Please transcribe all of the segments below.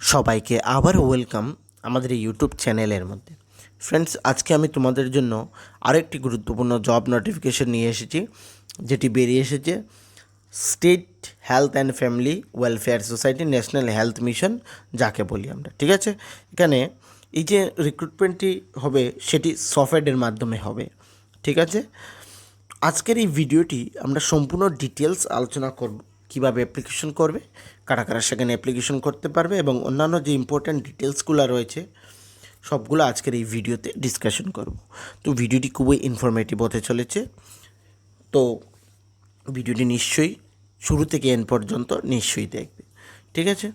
সবাইকে আবারও ওয়েলকাম আমাদের এই ইউটিউব চ্যানেলের মধ্যে। ফ্রেন্ডস আজকে আমি তোমাদের জন্য আরেকটি গুরুত্বপূর্ণ জব নোটিফিকেশন নিয়ে এসেছি, যেটি বেরিয়ে এসেছে state health and family welfare society national health mission যাকে বলি আমরা, ঠিক আছে? এখানে এই যে রিক্রুটমেন্টটি হবে, সেটি সফটওয়্যারের মাধ্যমে হবে, ঠিক আছে? আজকের এই ভিডিওটি আমরা সম্পূর্ণ ডিটেলস আলোচনা করব। কীভাবে অ্যাপ্লিকেশন করবে, কারা কারা সেখানে অ্যাপ্লিকেশন করতে পারবে এবং অন্যান্য যে ইম্পর্ট্যান্ট ডিটেলসগুলো রয়েছে, সবগুলো আজকের এই ভিডিওতে ডিসকাশন করব। তো ভিডিওটি খুবই ইনফরমেটিভ হতে চলেছে। তো ভিডিওটি নিশ্চয়ই শুরু থেকে এন পর্যন্ত নিশ্চয়ই দেখবে। ঠিক আছে?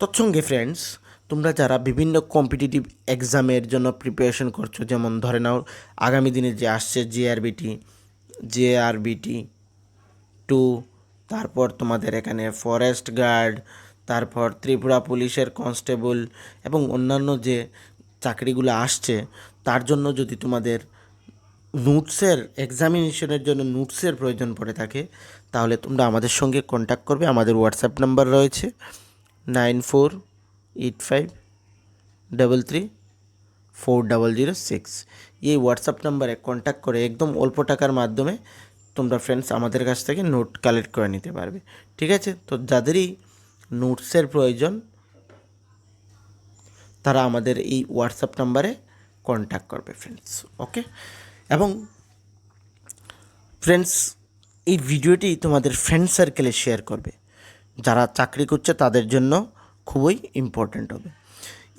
তৎসঙ্গে ফ্রেন্ডস তোমরা যারা বিভিন্ন কম্পিটিটিভ এক্সামের জন্য প্রিপারেশন করছ, যেমন ধরে নাও আগামী দিনে যে আসছে জেআরবিটি জেআরবিটি টু তারপর তোমাদের এখানে ফরেস্ট গার্ড তারপর ত্রিপুরা পুলিশের কনস্টেবল এবং অন্যান্য যে চাকরিগুলো আসছে, তার জন্য যদি তোমাদের নোটসের এক্সামিনেশনের জন্য নোটসের প্রয়োজন পড়ে থাকে, তাহলে তোমরা আমাদের সঙ্গে কন্ট্যাক্ট করবে। আমাদের হোয়াটসঅ্যাপ নাম্বার রয়েছে nine four eight five double three four double zero six. এই হোয়াটসঅ্যাপ নাম্বারে কন্ট্যাক্ট করে একদম অল্প টাকার মাধ্যমে তোমরা ফ্রেন্ডস আমাদের কাছ থেকে নোট কালেক্ট করে নিতে পারবে। ঠিক আছে? তো যাদেরই নোটসের প্রয়োজন, তারা আমাদের এই হোয়াটসঅ্যাপ নাম্বারে কন্ট্যাক্ট করবে ফ্রেন্ডস ওকে এবং ফ্রেন্ডস এই ভিডিওটি তোমাদের ফ্রেন্ড সার্কেলে শেয়ার করবে। যারা চাকরি করছে তাদের জন্য খুবই ইম্পর্ট্যান্ট হবে।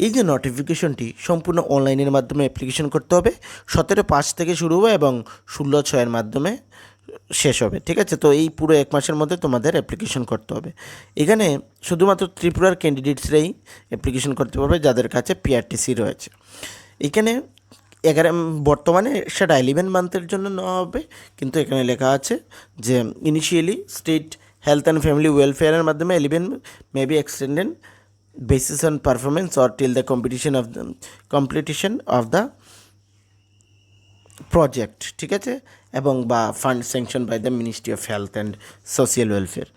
এই যে নোটিফিকেশনটি সম্পূর্ণ অনলাইনের মাধ্যমে অ্যাপ্লিকেশন করতে হবে। সতেরো পাঁচ থেকে শুরু হবে এবং ষোলো ছয়ের মাধ্যমে শেষ হবে, ঠিক আছে? তো এই পুরো এক মাসের মধ্যে তোমাদের অ্যাপ্লিকেশন করতে হবে। এখানে শুধুমাত্র ত্রিপুরার ক্যান্ডিডেটসরাই অ্যাপ্লিকেশন করতে পারবে যাদের কাছে পিআরটিসি রয়েছে। এখানে এগারো, বর্তমানে সেটা ইলেভেন মান্থের জন্য নেওয়া হবে, কিন্তু এখানে লেখা আছে যে initially state health and family ওয়েলফেয়ারের মাধ্যমে eleven may be extended basis on performance or till the competition of the competition of the project ঠিক আছে? এবং বা fund sanction by the ministry of health and social welfare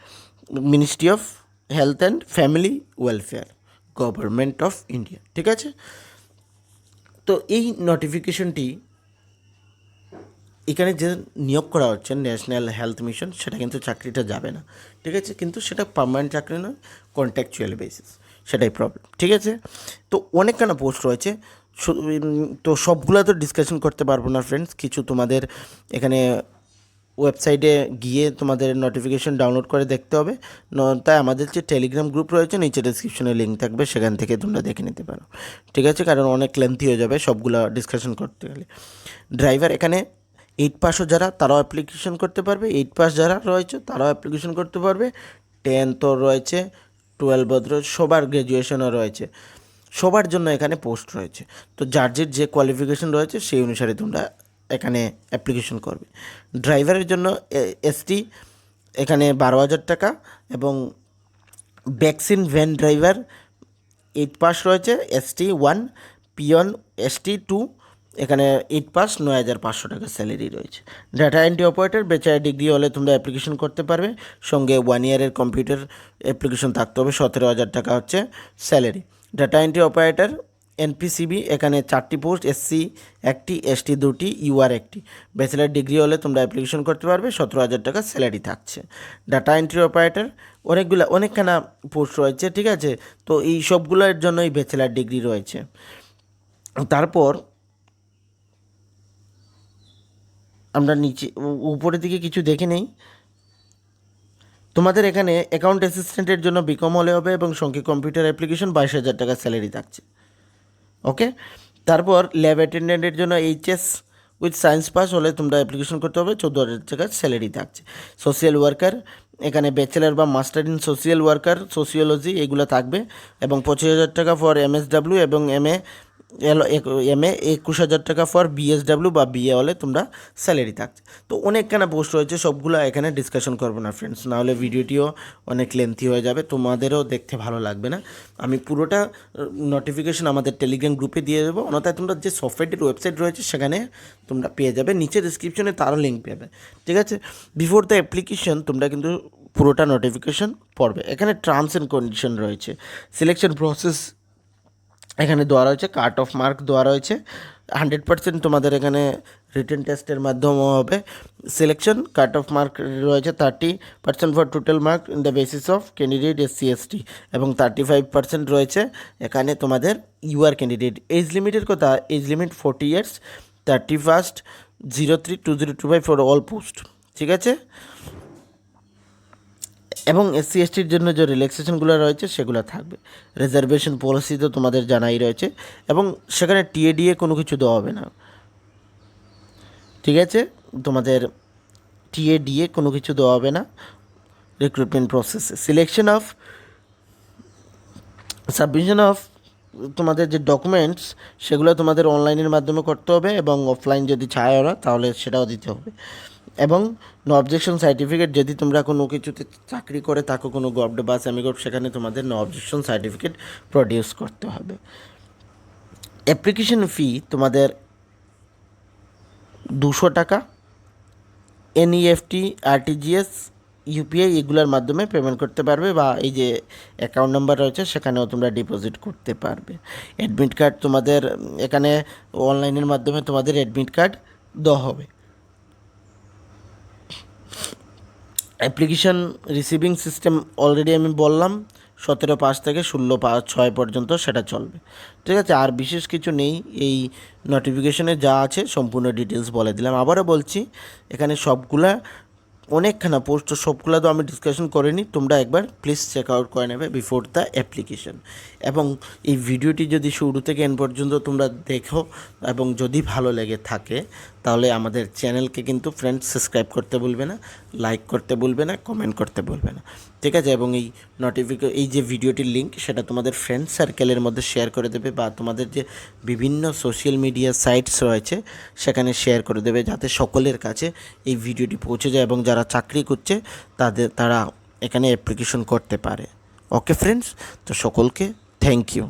ministry of health and family welfare government of India ঠিক আছে? তো এই নোটিফিকেশনটি এখানে যে নিয়োগ করা হচ্ছে ন্যাশনাল হেলথ মিশন সেটা কিন্তু চাকরিটা যাবে না। ঠিক আছে? কিন্তু সেটা পার্মানেন্ট চাকরি নয় কন্ট্যাকচুয়াল বেসিস সেটাই প্রবলেম ঠিক আছে? তো অনেকখানা পোস্ট রয়েছে। তো সবগুলো তো ডিসকাশন করতে পারব না ফ্রেন্ডস কিছু তোমাদের এখানে ওয়েবসাইটে গিয়ে তোমাদের নোটিফিকেশন ডাউনলোড করে দেখতে হবে। তাই আমাদের যে টেলিগ্রাম গ্রুপ রয়েছে, নিচে ডিসক্রিপশনে লিঙ্ক থাকবে, সেখান থেকে তোমরা দেখে নিতে পারো। ঠিক আছে? কারণ অনেক লেন্থি হয়ে যাবে সবগুলো ডিসকাশন করতে গেলে। ড্রাইভার এখানে এইট পাসও যারা, তারাও অ্যাপ্লিকেশন করতে পারবে। এইট পাস যারা রয়েছে, তারাও অ্যাপ্লিকেশন করতে পারবে। টেনথও রয়েছে টুয়েলভ সবার গ্র্যাজুয়েশনও রয়েছে। সবার জন্য এখানে পোস্ট রয়েছে। তো যার যে কোয়ালিফিকেশন রয়েছে, সেই অনুসারে তোমরা এখানে অ্যাপ্লিকেশন করবে। ড্রাইভারের জন্য এসটি এখানে বারো হাজার টাকা এবং vaccine van driver eight pass রয়েছে ST one peon ST two এখানে এইট পাস নয় হাজার পাঁচশো টাকা স্যালারি রয়েছে। ডাটা এন্ট্রি অপারেটর বেচারা ডিগ্রি হলে তোমরা অ্যাপ্লিকেশন করতে পারবে। সঙ্গে ওয়ান ইয়ারের কম্পিউটার অ্যাপ্লিকেশন থাকতে হবে, সতেরো হাজার টাকা হচ্ছে salary data entry operator NPCB এখানে চারটি পোস্ট এসসি একটি এসটি দুটি ইউআর একটি। ব্যাচেলার ডিগ্রি হলে তোমরা অ্যাপ্লিকেশন করতে পারবে, সতেরো হাজার টাকা স্যালারি থাকছে। ডাটা এন্ট্রি অপারেটর অনেকগুলো, অনেকখানা পোস্ট রয়েছে, ঠিক আছে? তো এই সবগুলোর জন্যই ব্যাচেলার ডিগ্রি রয়েছে। তারপর, আমরা নিচে উপরের দিকে কিছু দেখে নেই। তোমাদের এখানে অ্যাকাউন্ট অ্যাসিস্ট্যান্টের জন্য বিকম হলে হবে এবং সঙ্গে কম্পিউটার অ্যাপ্লিকেশন বাইশ হাজার টাকা স্যালারি থাকছে। ওকে তারপর ল্যাব অ্যাটেন্ডেন্টের জন্য এইচএস উইথ সায়েন্স পাস হলে তোমরা অ্যাপ্লিকেশন করতে হবে, চোদ্দ হাজার টাকা স্যালারি থাকছে। সোশিয়াল ওয়ার্কার এখানে ব্যাচেলার বা master in social worker sociology এগুলো থাকবে এবং পঁচিশ হাজার টাকা ফর এমএসডাব্লিউ এবং এম এ এম এ একুশ হাজার টাকা ফর বিএসডাব্লিউ বা বিএ হলে তোমরা স্যালারি থাকছে তো অনেকখানা পোস্ট রয়েছে, সবগুলো এখানে ডিসকাশন করব না ফ্রেন্ডস নাহলে ভিডিওটিও অনেক লেন্থি হয়ে যাবে, তোমাদেরও দেখতে ভালো লাগবে না। আমি পুরোটা নোটিফিকেশন আমাদের টেলিগ্রাম গ্রুপে দিয়ে দেবো। অন্যথায় তোমরা যে সফটওয়্যারটির ওয়েবসাইট রয়েছে, সেখানে তোমরা পেয়ে যাবে। নিচে ডিসক্রিপশনে তারও লিঙ্ক পাবে। ঠিক আছে? বিফোর দ্য অ্যাপ্লিকেশন তোমরা কিন্তু পুরোটা নোটিফিকেশন পড়বে। এখানে টার্মস অ্যান্ড কন্ডিশন রয়েছে। সিলেকশন প্রসেস এখানে দেওয়া রয়েছে কাট অফ মার্ক দেওয়া রয়েছে। হান্ড্রেড পার্সেন্ট তোমাদের এখানে রিটেন টেস্টের মাধ্যমে হবে। সিলেকশন কাট অফ মার্ক রয়েছে thirty percent for total mark in the basis of candidate S C S T এবং থার্টি ফাইভ পার্সেন্ট রয়েছে এখানে তোমাদের ইউআর ক্যান্ডিডেট এজ লিমিটের কথা age limit forty years thirty first zero three two zero two five for all post ঠিক আছে? এবং SC এসটির জন্য যে রিল্যাক্সেশনগুলো রয়েছে, সেগুলো থাকবে। রিজার্ভেশন পলিসি তো তোমাদের জানাই রয়েছে এবং সেখানে টিএডিএ কোনো কিছু দেওয়া হবে না। ঠিক আছে? তোমাদের টিএডিএ কোনো কিছু দেওয়া হবে না। রিক্রুটমেন্ট প্রসেসে সিলেকশন অফ সাবমিশন অফ তোমাদের যে ডকুমেন্টস সেগুলো তোমাদের অনলাইনের মাধ্যমে করতে হবে এবং অফলাইন যদি চায় ওরা, তাহলে সেটাও দিতে হবে। এবং নো অবজেকশন সার্টিফিকেট যদি তোমরা কোনো কিছুতে চাকরি করে থাকো কোনো গভর্ড বা সেমি গভর্ড সেখানে তোমাদের নো অবজেকশন সার্টিফিকেট প্রডিউস করতে হবে। অ্যাপ্লিকেশন ফি তোমাদের দুশো টাকা। এনইএফটি আরটিজিএস ইউপিআই এগুলোর মাধ্যমে পেমেন্ট করতে পারবে বা এই যে অ্যাকাউন্ট নাম্বার রয়েছে, সেখানেও তোমরা ডিপোজিট করতে পারবে। অ্যাডমিট কার্ড তোমাদের, এখানে অনলাইনের মাধ্যমে তোমাদের অ্যাডমিট কার্ড দেওয়া হবে। অ্যাপ্লিকেশন রিসিভিং সিস্টেম অলরেডি আমি বললাম, সতেরো পাঁচ থেকে ষোলো পাঁচ ছয় পর্যন্ত সেটা চলবে। ঠিক আছে? আর বিশেষ কিছু নেই, এই নোটিফিকেশনে যা আছে সম্পূর্ণ ডিটেলস বলে দিলাম। আবারও বলছি, এখানে সবগুলা, অনেকখানা পোস্ট সবগুলো তো আমি ডিসকাশন করিনি, তোমরা একবার প্লিজ চেক আউট করে নেবে বিফোর দ্য অ্যাপ্লিকেশন এবং এই ভিডিওটি যদি শুরু থেকে এন পর্যন্ত তোমরা দেখো, এবং যদি ভালো লেগে থাকে তাহলে আমাদের চ্যানেলকে কিন্তু ফ্রেন্ডস সাবস্ক্রাইব করতে ভুলবে না লাইক করতে ভুলবে না কমেন্ট করতে ভুলবে না। ঠিক আছে? এবং এই নোটিফিকে এই যে ভিডিওটির লিঙ্ক সেটা তোমাদের ফ্রেন্ড সার্কেলের মধ্যে শেয়ার করে দেবে বা তোমাদের যে বিভিন্ন সোশ্যাল মিডিয়া সাইটস রয়েছে, সেখানে শেয়ার করে দেবে যাতে সকলের কাছে এই ভিডিওটি পৌঁছে যায় এবং যারা চাকরি করছে, তাদের, তারা এখানে অ্যাপ্লিকেশন করতে পারে। ওকে ফ্রেন্ডস তো সকলকে থ্যাংক ইউ